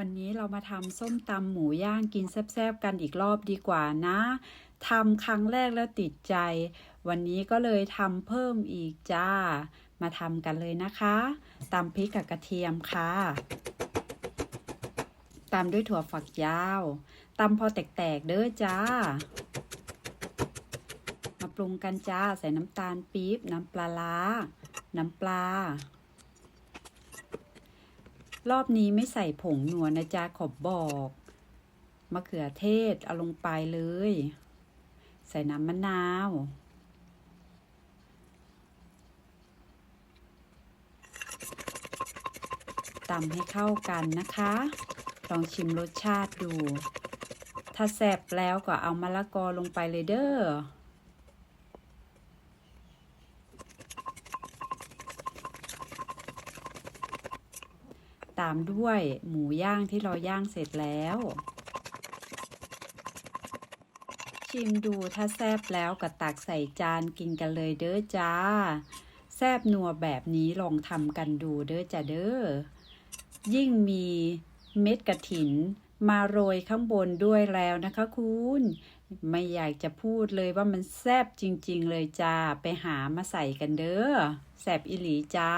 วันนี้เรามาทำส้มตำหมูย่างกินแซ่บๆกันอีกรอบดีกว่านะทำครั้งแรกแล้วติดใจ วันนี้ก็เลยทำเพิ่มอีกจ้า มาทำกันเลยนะคะตำพริกกับกระเทียมค่ะตามด้วยถั่วฝักยาวตำพอแตกๆเด้อจ้า มาปรุงกันจ้าใส่น้ำตาลปี๊บน้ำปลาล้าน้ำปลา รอบนี้ไม่ใส่ผงนัวนะจ๊ะขอบบอกมะเขือเทศเอาลงไปเลย ใส่น้ำมะนาว ตำให้เข้ากันนะคะ ลองชิมรสชาติดู ถ้าแซ่บแล้วก็เอามะละกอลงไปเลยเด้อ ตามด้วยหมูย่างที่เราย่างเสร็จแล้ว ชิมดูถ้าแซบแล้วก็ตักใส่จานกินกันเลยเด้อจ้า แซบนัวแบบนี้ลองทำกันดูเด้อจ้าเด้อ ยิ่งมีเม็ดกระถินมาโรยข้างบนด้วยแล้วนะคะคุณไม่อยากจะพูดเลยว่ามันแซบจริง ๆ เลยจ้า ไปหามาใส่กันเด้อแซบอิหลีจ้า